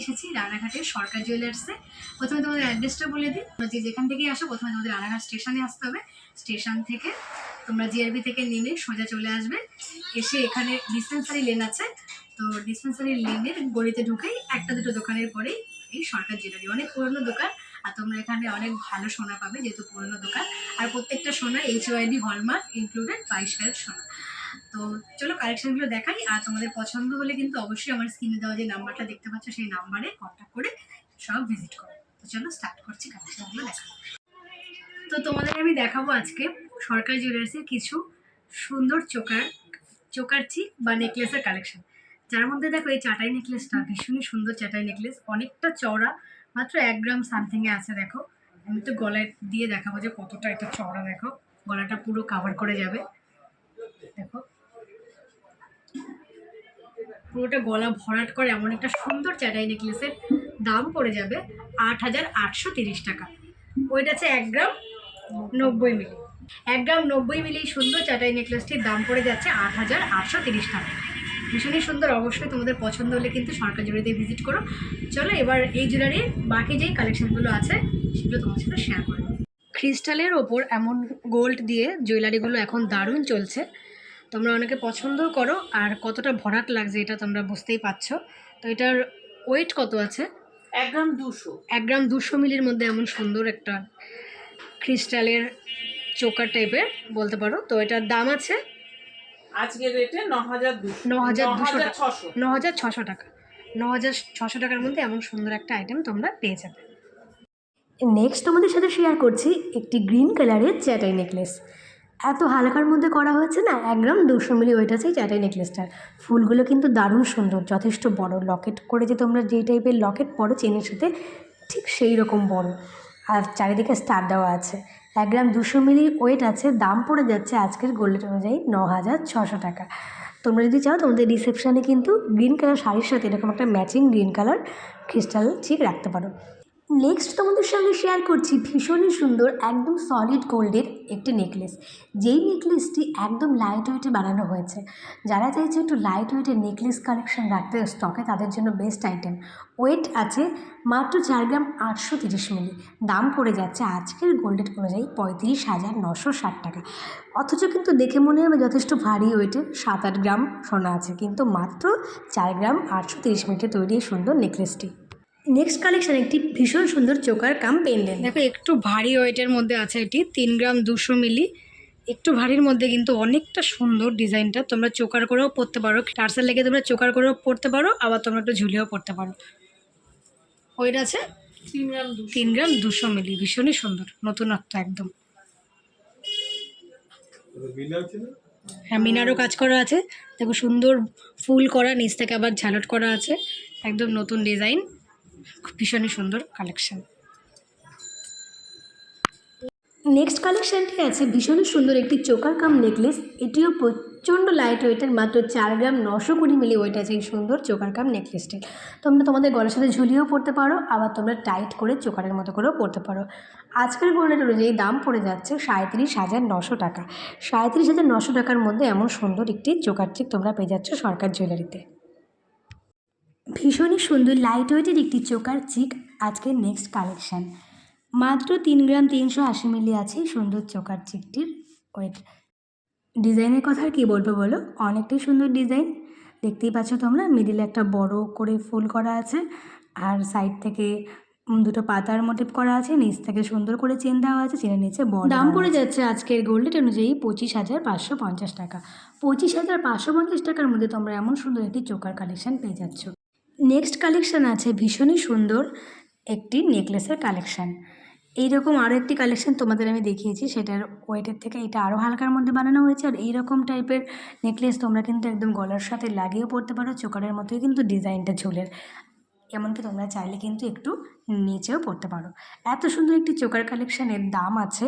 সরকার জুয়েলার্সে। প্রথমে তোমাদের অ্যাড্রেসটা বলে দিই। যে যেখান থেকেই আসো, প্রথমে তোমাদের রানাঘাট স্টেশনে আসতে হবে। স্টেশন থেকে তোমরা জিআরবি থেকে নেমে সোজা চলে আসবে। এসে এখানে ডিসপেন্সারি লেন আছে। তো ডিসপেন্সারি লেনের গলিতে ঢুকেই একটা দুটো দোকানের পরেই এই সরকার জুয়েলারি। অনেক পুরনো দোকান আর তোমরা এখানে অনেক ভালো সোনা পাবে যেহেতু পুরনো দোকান। আর প্রত্যেকটা সোনা এইচ ওয়াইডি হলমার্ক ইনক্লুডেড বাইশ ক্যারেট সোনা। তো চলো কালেকশনগুলো দেখাই। আর তোমাদের পছন্দ হলে কিন্তু অবশ্যই আমার স্ক্রিনে দেওয়া যে নাম্বারটা দেখতে পাচ্ছ, সেই নাম্বারে কন্ট্যাক্ট করে সব ভিজিট করো। তো চলো স্টার্ট করছি কালেকশনগুলো দেখা তো তোমাদের আমি দেখাবো আজকে সরকারি জুয়েলার্সের কিছু সুন্দর চোকার চোকার চিক বা নেকলেসের কালেকশন যার মধ্যে দেখো এই চাটাই নেকলেসটা ভীষণই সুন্দর চাটাই নেকলেস অনেকটা চওড়া, মাত্র এক গ্রাম সামথিংয়ে আছে দেখো। আমি তো গলায় দিয়ে দেখাবো যে কতটা এটা চওড়া দেখো। গলাটা পুরো কাভার করে যাবে। দেখো। পুরোটা গলা ভরাট করে এমন একটা সুন্দর চ্যাটাই নেকলেসের দাম পড়ে যাবে আট হাজার আটশো তিরিশ টাকা। ওইটা আছে এক গ্রাম নব্বই মিলি। এক গ্রাম নব্বই মিলি সুন্দর চাটাই নেকলেসটির দাম পড়ে যাচ্ছে আট হাজার আটশো তিরিশ টাকা। ভীষণই সুন্দর, অবশ্যই তোমাদের পছন্দ হলে কিন্তু সরকার জুড়িতে ভিজিট করো। চলো এবার এই জুয়েলারির বাকি যেই কালেকশনগুলো আছে, সেগুলো তোমার সাথে শেয়ার করো ক্রিস্টালের ওপর এমন গোল্ড দিয়ে জুয়েলারিগুলো এখন দারুণ চলছে। তোমরা অনেকে পছন্দও করো আর কতটা ভরাট লাগছে এটা তোমরা বুঝতেই পারছ। তো এটার ওয়েট কত আছে? এক গ্রাম দুশো। এক গ্রাম দুশো মিলির মধ্যে এমন সুন্দর একটা ক্রিস্টালের চোকার টাইপের বলতে পারো। তো এটার দাম আছে? আজকের রেটে ন হাজার ন হাজার দুশো টাকা। ন হাজার ছশো টাকা। ন হাজার ছশো টাকার মধ্যে এমন সুন্দর একটা আইটেম তোমরা পেয়ে যাবে। নেক্সট তোমাদের সাথে শেয়ার করছি একটি গ্রিন কালারের চ্যাটাই নেকলেস এত হালকার মধ্যে করা হয়েছে না, এক গ্রাম দুশো মিলি ওয়েট আছে চ্যাটাই নেকলেসটার ফুলগুলো কিন্তু দারুণ সুন্দর, যথেষ্ট বড়। লকেট করে যে তোমরা যেই টাইপের লকেট পরো চেনের সাথে ঠিক সেই রকম বড়। আর চারিদিকে স্টার দেওয়া আছে। এক গ্রাম দুশো মিলি ওয়েট আছে, দাম পড়ে যাচ্ছে আজকের গোল্ড অনুযায়ী ন হাজার ছশো টাকা। তোমরা যদি চাও, তোমাদের রিসেপশানে কিন্তু গ্রিন কালার শাড়ির সাথে এরকম একটা ম্যাচিং গ্রিন কালার ক্রিস্টাল চিক রাখতে পারো। নেক্সট তোমাদের সঙ্গে শেয়ার করছি ভীষণই সুন্দর, একদম সলিড গোল্ডের একটি নেকলেস যেই নেকলেসটি একদম লাইট ওয়েটে বানানো হয়েছে। যারা চাইছে একটু লাইট ওয়েটের নেকলেস কালেকশন রাখতে স্টকে তাদের জন্য বেস্ট আইটেম ওয়েট আছে মাত্র চার গ্রাম আটশো তিরিশ মিলি। দাম পড়ে যাচ্ছে আজকের গোল্ডের অনুযায়ী পঁয়ত্রিশ হাজার নশো ষাট টাকা। অথচ কিন্তু দেখে মনে হবে যথেষ্ট ভারী ওয়েটে সাত আট গ্রাম সোনা আছে। কিন্তু মাত্র চার গ্রাম আটশো তিরিশ মিনিটে তৈরি সুন্দর নেকলেসটি নেক্সট কালেকশন একটি ভীষণ সুন্দর চোকার কাম পেন্ডেন্ট দেখো একটু ভারী ওয়েটের মধ্যে আছে এটি তিন গ্রাম দুশো মিলি। একটু ভারীর মধ্যে কিন্তু অনেকটা সুন্দর ডিজাইনটা তোমরা চোকার করেও পরতে পারো। টার্সেল লেগে তোমরা চোকার করেও পরতে পারো আবার তোমরা একটু ঝুলিয়েও পরতে পারো। ওইটা আছে? তিন গ্রাম তিন গ্রাম দুশো মিলি ভীষণই সুন্দর নতুনত্ব একদম। হ্যাঁ মিনারও কাজ করা আছে। দেখো সুন্দর ফুল করা নিচ থেকে আবার ঝালট করা আছে। একদম নতুন ডিজাইন। ভীষণই সুন্দর কালেকশন নেক্সট কালেকশানটি আছে ভীষণই সুন্দর একটি চোকার কাম নেকলেস এটিও প্রচণ্ড লাইট ওয়েটের মাত্র চার গ্রাম নশো কুড়ি মিলি ওয়েট আছে এই সুন্দর চোকার কাম নেকলেসটি তোমরা তোমাদের গলার সাথে ঝুলিয়েও পড়তে পারো, আবার তোমরা টাইট করে চোকারের মতো করেও পড়তে পারো। আজকের গোল্ডের অনুযায়ী দাম পড়ে যাচ্ছে সাঁত্রিশ হাজার নশো টাকা। সাঁত্রিশ হাজার নশো টাকার মধ্যে এমন সুন্দর একটি চোকার চিক তোমরা পেয়ে যাচ্ছ সরকার জুয়েলারিতে ভীষণই সুন্দর লাইট ওয়েটের একটি চোকার চিক আজকের নেক্সট কালেকশান মাত্র তিন গ্রাম তিনশো আশি মিলি আছে সুন্দর চোকার চিকটির ওয়েট ডিজাইনের কথা আর কী বলব বলো? অনেকটাই সুন্দর ডিজাইন। দেখতেই পাচ্ছ তোমরা মিডিলে একটা বড় করে ফুল করা আছে আর সাইড থেকে দুটো পাতার মোটিভ করা আছে নিচ থেকে সুন্দর করে চেন দেওয়া আছে চেনের নিচে বড় দাম পড়ে যাচ্ছে আজকের গোল্ডের অনুযায়ী পঁচিশ হাজার পাঁচশো পঞ্চাশ টাকা। পঁচিশ হাজার পাঁচশো পঞ্চাশ টাকার মধ্যে তোমরা এমন সুন্দর একটি চোকার কালেকশন পেয়ে যাচ্ছ। নেক্সট কালেকশান আছে, ভীষণই সুন্দর একটি নেকলেসের কালেকশান এইরকম আরও একটি কালেকশন তোমাদের আমি দেখিয়েছি, সেটার ওয়েটের থেকে এটা আরও হালকার মধ্যে বানানো হয়েছে। আর এইরকম টাইপের নেকলেস তোমরা কিন্তু একদম গলার সাথে লাগিয়েও পরতে পারো, চোকারের মতোই কিন্তু ডিজাইনটা ঝুলের এমনকি তোমরা চাইলে কিন্তু একটু নিচেও পড়তে পারো। এত সুন্দর একটি চোকার কালেকশানের দাম আছে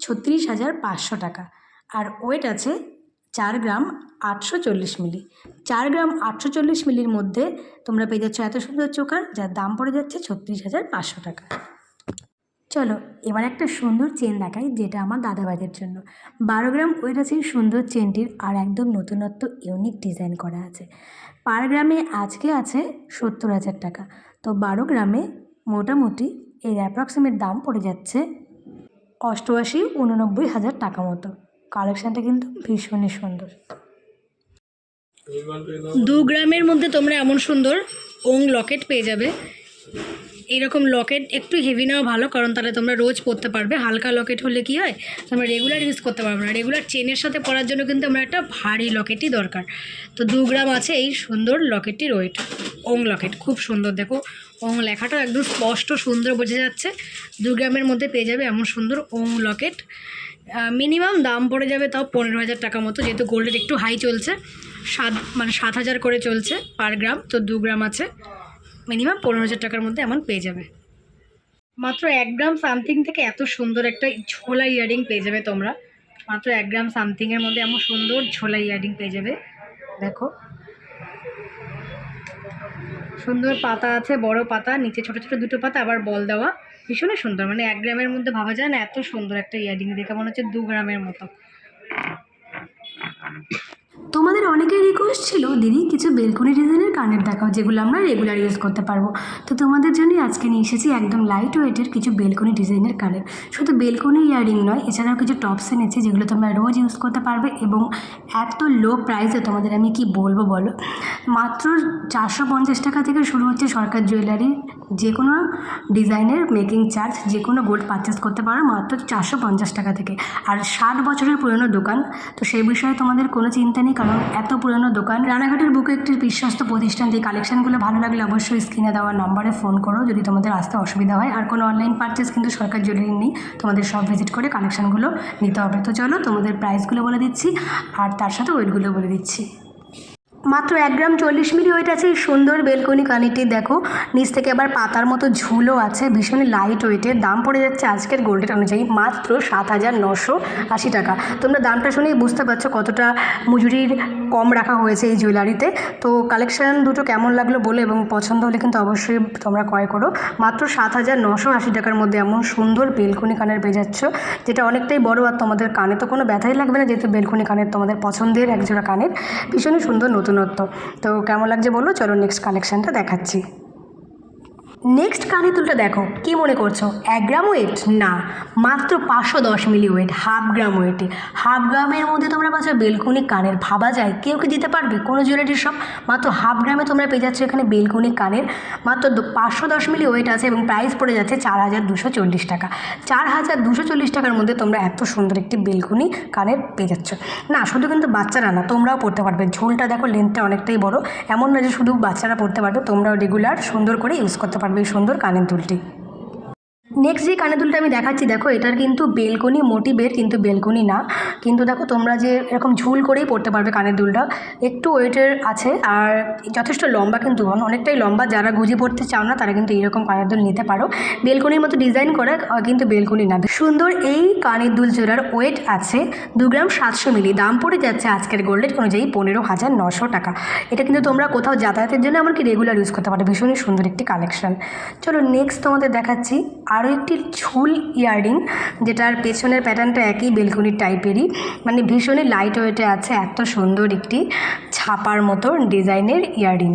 ছত্রিশ হাজার পাঁচশো টাকা। আর ওয়েট আছে চার গ্রাম আটশো চল্লিশ মিলি। চার গ্রাম আটশো চল্লিশ মিলির মধ্যে তোমরা পেয়ে যাচ্ছ এত সুন্দর চোকার, যার দাম পড়ে যাচ্ছে ছত্রিশ হাজার পাঁচশো টাকা। চলো, এবার একটা সুন্দর চেন দেখাই, যেটা আমার দাদাভাইদের জন্য। বারো গ্রাম ওয়েট সুন্দর চেনটির আর একদম নতুনত্ব, ইউনিক ডিজাইন করা আছে। পার গ্রামে আজকে আছে সত্তর হাজার টাকা। তো বারো গ্রামে মোটামুটি এর অ্যাপ্রক্সিমেট দাম পড়ে যাচ্ছে অষ্টআশি উননব্বই হাজার টাকা মতো। কালেকশানটা কিন্তু ভীষণই সুন্দর। দু গ্রামের মধ্যে তোমরা এমন সুন্দর ওং লকেট পেয়ে যাবে। এইরকম লকেট একটু হেভি নেওয়া ভালো, কারণ তাহলে তোমরা রোজ পরতে পারবে। হালকা লকেট হলে কি হয়, তোমরা রেগুলার ইউজ করতে পারবে না। রেগুলার চেনের সাথে পরার জন্য কিন্তু আমরা একটা ভারী লকেটই দরকার। তো দু গ্রাম আছে এই সুন্দর লকেটটির ওয়েট, ওং লকেট। খুব সুন্দর, দেখো ওং লেখাটা একদম স্পষ্ট সুন্দর বোঝা যাচ্ছে। দু গ্রামের মধ্যে পেয়ে যাবে এমন সুন্দর ওং লকেট। মিনিমাম দাম পড়ে যাবে তাও পনেরো হাজার টাকা মতো, যেহেতু গোল্ডের একটু হাই চলছে। সাত মানে সাত হাজার করে চলছে পার গ্রাম তো দু গ্রাম আছে। মিনিমাম পনেরো হাজার টাকার মধ্যে এমন পেয়ে যাবে। মাত্র এক গ্রাম সামথিং থেকে এত সুন্দর একটা ঝোলা ইয়ারিং পেয়ে যাবে তোমরা। মাত্র এক গ্রাম সামথিংয়ের মধ্যে এমন সুন্দর ঝোলা ইয়ারিং পেয়ে যাবে। দেখো। সুন্দর পাতা আছে, বড় পাতা, নিচে ছোট ছোট দুটো পাতা, আবার বল দেওয়া। ভীষণই সুন্দর মানে এক গ্রামের মধ্যে ভাবা যায় না, এত সুন্দর একটা ইয়ারিং দেখে মনে হচ্ছে দু গ্রামের মতো। তোমাদের অনেকের রিকোয়েস্ট ছিল, দিদি, কিছু বেলকুনি ডিজাইনের কানের দেখাও, যেগুলো আমরা রেগুলার ইউজ করতে পারব। তো তোমাদের জন্যই আজকে নিয়ে এসেছি একদম লাইট ওয়েটের কিছু বেলকুনি ডিজাইনের কানের। শুধু বেলকুনি ইয়ারিং নয়, এছাড়াও কিছু টপস এনেছি, যেগুলো তোমরা রোজ ইউজ করতে পারবে এবং এত লো প্রাইসে তোমাদের আমি কি বলব বলো? মাত্র চারশো পঞ্চাশ টাকা থেকে শুরু হচ্ছে সরকার জুয়েলারি যে কোনো ডিজাইনের মেকিং চার্জ যে কোনো গোল্ড পারচেস করতে পারো মাত্র চারশো পঞ্চাশ টাকা থেকে। আর ষাট বছরের পুরনো দোকান, তো সেই বিষয়ে তোমাদের কোনো চিন্তা নেই কারণ এত পুরনো দোকান। রানাঘাটের বুকে একটি বিশ্বস্ত প্রতিষ্ঠান দিয়ে কালেকশনগুলো ভালো লাগলে অবশ্যই স্ক্রিনে দেওয়া নম্বরে ফোন করো। যদি তোমাদের আসতে অসুবিধা হয়, আর কোনো অনলাইন পারচেস কিন্তু সরকার জরুরি নেই, তোমাদের সব ভিজিট করে কালেকশনগুলো নিতে হবে। তো চলো তোমাদের প্রাইসগুলো বলে দিচ্ছি, আর তার সাথে ওয়েটগুলো বলে দিচ্ছি। মাত্র এক গ্রাম চল্লিশ মিলি ওয়েট আছে এই সুন্দর বেলকনি কানিটি দেখো। নিচ থেকে আবার পাতার মতো ঝুলও আছে, ভীষণ লাইট ওয়েটের দাম পড়ে যাচ্ছে আজকের গোল্ডের অনুযায়ী মাত্র সাত হাজার নশো আশি টাকা। তোমরা দামটা শুনেই বুঝতে পারছ কতটা মজুরির কম রাখা হয়েছে এই জুয়েলারিতে তো কালেকশন দুটো কেমন লাগল বলে এবং পছন্দ হলে কিন্তু অবশ্যই তোমরা ক্রয় করো। মাত্র সাত হাজার নশো আশি টাকার মধ্যে এমন সুন্দর বেলকনি কানের পেয়ে যাচ্ছ, যেটা অনেকটাই বড় আর তোমাদের কানে তো কোনো ব্যথাই লাগবে না, যেহেতু বেলকনি কানের তোমাদের পছন্দের একজোড়া কানের। ভীষণই সুন্দর নতুনত্ব। তো কেমন লাগছে বলো? চলো নেক্সট কালেকশানটা দেখাচ্ছি। নেক্সট কানে দুলটা দেখো, কি মনে করছ? এক গ্রাম ওয়েট না, মাত্র পাঁচশো দশ মিলি ওয়েট হাফ গ্রাম ওয়েটে হাফ গ্রামের মধ্যে তোমরা পাচ্ছ বেলকুনি কানের ভাবা যায়। কেউ কি দিতে পারবে? কোনো জুয়েলারির সব মাত্র হাফ গ্রামে তোমরা পেয়ে যাচ্ছ এখানে বেলকুনি কানের। মাত্র পাঁচশো দশ মিলি ওয়েট আছে এবং প্রাইস পড়ে যাচ্ছে চার হাজার দুশো চল্লিশ টাকা। চার হাজার দুশো চল্লিশ টাকার মধ্যে তোমরা এত সুন্দর একটি বেলকুনি কানের পেয়ে যাচ্ছ। না, শুধু কিন্তু বাচ্চারা না, তোমরাও পড়তে পারবে। ঝোলটা দেখো লেন্থটা অনেকটাই বড়। এমন না যে শুধু বাচ্চারা পড়তে পারবে, তোমরাও রেগুলার সুন্দর করে ইউজ করতে পারবে। এই সুন্দর কানের দুলটি। নেক্সট যে কানের দুলটা আমি দেখাচ্ছি, দেখো, এটার কিন্তু বেলকনি মোটিভের কিন্তু বেলকনি না। কিন্তু দেখো, তোমরা যে এরকম ঝুল করেই পড়তে পারবে কানের দুলটা। একটু ওয়েটের আছে, আর যথেষ্ট লম্বা কিন্তু অনেকটাই লম্বা, যারা গুজি পড়তে চাও না, তারা কিন্তু এরকম কানের দুল নিতে পারো। বেলকনির মতো ডিজাইন করা কিন্তু বেলকনি না। সুন্দর এই কানের দুল জোড়ার ওয়েট আছে দু গ্রাম সাতশো মিলি। দাম পড়ে যাচ্ছে আজকের গোল্ডের অনুযায়ী পনেরো হাজার নশো টাকা। এটা কিন্তু তোমরা কোথাও যাতায়াতের জন্য এমনকি রেগুলার ইউজ করতে পারো। ভীষণই সুন্দর একটি কালেকশন চলো নেক্সট তোমাদের দেখাচ্ছি আরও একটি ঝুল ইয়াররিং, যেটার পেছনের প্যাটার্নটা একই বেলকুনির টাইপেরই মানে ভীষণই লাইট ওয়েটে আছে, এত সুন্দর একটি ছাপার মতো ডিজাইনের ইয়াররিং।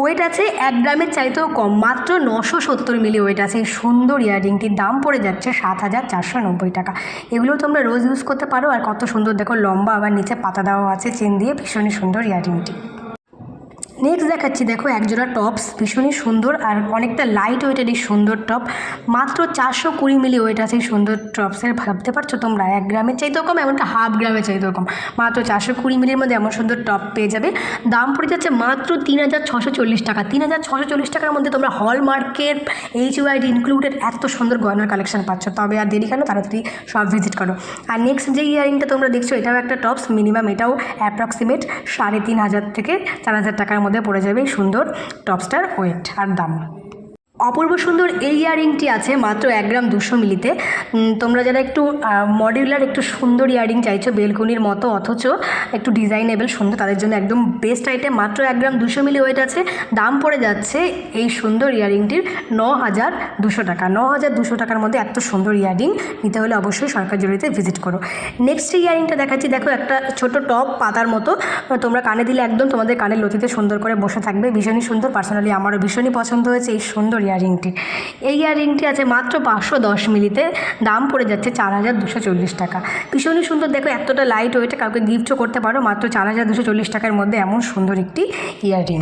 ওয়েট আছে এক গ্রামের চাইতেও কম, মাত্র নশো সত্তর মিলি ওয়েট আছে। এই সুন্দর ইয়াররিংটির দাম পড়ে যাচ্ছে সাত হাজার চারশো নব্বই টাকা। এগুলো তোমরা রোজ ইউজ করতে পারো, আর কত সুন্দর দেখো, লম্বা আবার নিচে পাতা দেওয়া আছে, চেন দিয়ে ভীষণই সুন্দর ইয়াররিংটি। নেক্সট দেখাচ্ছি, দেখো একজোড়া টপস ভীষণই সুন্দর আর অনেকটা লাইট ওয়েটের এই সুন্দর টপ মাত্র চারশো কুড়ি মিলি ওয়েট আছে এই সুন্দর টপসের ভাবতে পারছ তোমরা? এক গ্রামের চাইতেও কম এমনটা হাফ গ্রামের চাইতেও কম। মাত্র চারশো কুড়ি মিলির মধ্যে এমন সুন্দর টপ পেয়ে যাবে। দাম পড়ে যাচ্ছে মাত্র তিন হাজার ছশো চল্লিশ টাকা। তিন হাজার ছশো চল্লিশ টাকার মধ্যে তোমরা হলমার্কের এইচ ওয়াইডি ইনক্লুডেড এত সুন্দর গয়নার কালেকশন পাচ্ছ। তবে আর দেরি কেন, তাড়াতাড়ি সব ভিজিট করো। আর নেক্সট যে ইয়ারিংটা তোমরা দেখছ, এটাও একটা টপস মিনিমাম এটাও অ্যাপ্রক্সিমেট সাড়ে তিন হাজার থেকে চার হাজার টাকার মধ্যে পড়ে যাবে সুন্দর টপসটার ওয়েট আর দাম। অপূর্ব সুন্দর এই ইয়ারিংটি আছে মাত্র এক গ্রাম দুশো মিলিতে। তোমরা যারা একটু মডিউলার একটু সুন্দর ইয়ারিং চাইছো, বেলকুনির মতো, অথচ একটু ডিজাইনেবল সুন্দর, তাদের জন্য একদম বেস্ট আইটেম মাত্র এক গ্রাম দুশো মিলি ওয়েট আছে। দাম পড়ে যাচ্ছে এই সুন্দর ইয়ারিংটির ন হাজার দুশো টাকা। ন হাজার দুশো টাকার মধ্যে এত সুন্দর ইয়ারিং নিতে হলে অবশ্যই সরকার জড়িতে ভিজিট করো। নেক্সট ইয়ারিংটা দেখাচ্ছি, দেখো একটা ছোট টপ পাতার মতো, তোমরা কানে দিলে একদম তোমাদের কানের লতিতে সুন্দর করে বসে থাকবে, ভীষণই সুন্দর। পার্সোনালি আমারও ভীষণই পছন্দ হয়েছে এই সুন্দর ইয়াররিংটির এই ইয়াররিংটি আছে মাত্র পাঁচশো দশ মিলিতে, দাম পড়ে যাচ্ছে চার হাজার দুশো চল্লিশ টাকা। ভীষণই সুন্দর, দেখো এতটা লাইট ওয়েটে কাউকে গিফটও করতে পারো, মাত্র চার হাজার দুশো চল্লিশ টাকার মধ্যে এমন সুন্দর একটি ইয়াররিং।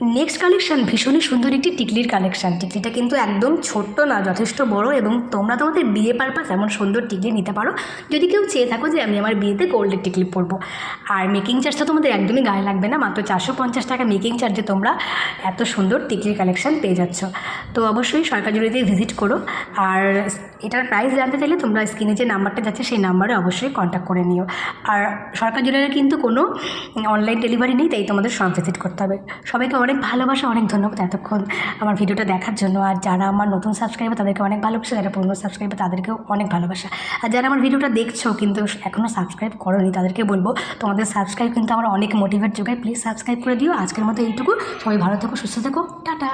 নেক্সট কালেকশন ভীষণই সুন্দর একটি টিকলির কালেকশন টিকলিটা কিন্তু একদম ছোট্ট না, যথেষ্ট বড় এবং তোমরা তোমাদের বিয়ে পারপাস এমন সুন্দর টিকলি নিতে পারো। যদি কেউ চেয়ে থাকো যে আমি আমার বিয়েতে গোল্ডের টিকলি পরবো। আর মেকিং চার্জটা তোমাদের একদমই গায়ে লাগবে না, মাত্র চারশো পঞ্চাশ টাকা মেকিং চার্জে তোমরা এত সুন্দর টিকলির কালেকশন পেয়ে যাচ্ছ। তো অবশ্যই সরকার জুড়িতে ভিজিট করো। আর এটার প্রাইস জানতে চাইলে তোমরা স্ক্রিনে যে নাম্বারটা যাচ্ছে সেই নাম্বারে অবশ্যই কন্ট্যাক্ট করে নিও। আর সরকার জুড়ে কিন্তু কোনো অনলাইন ডেলিভারি নেই, তাই তোমাদের সব ভিজিট করতে হবে। সবাইকে অনেক ভালোবাসা, অনেক ধন্যবাদ এতক্ষণ আমার ভিডিওটা দেখার জন্য। আর যারা আমার নতুন সাবস্ক্রাইবার তাদেরকে অনেক ভালোবাসা, যারা পুরনো সাবস্ক্রাইবার তাদেরকেও অনেক ভালোবাসা। আর যারা আমার ভিডিওটা দেখছ কিন্তু এখনও সাবস্ক্রাইব করোনি, তাদেরকে বলব, তোমাদের সাবস্ক্রাইব কিন্তু আমার অনেক মোটিভেট যোগায়। প্লিজ সাবস্ক্রাইব করে দিও। আজকের মতো এইটুকু। সবাই ভালো থেকো, সুস্থ থেকো। টাটা।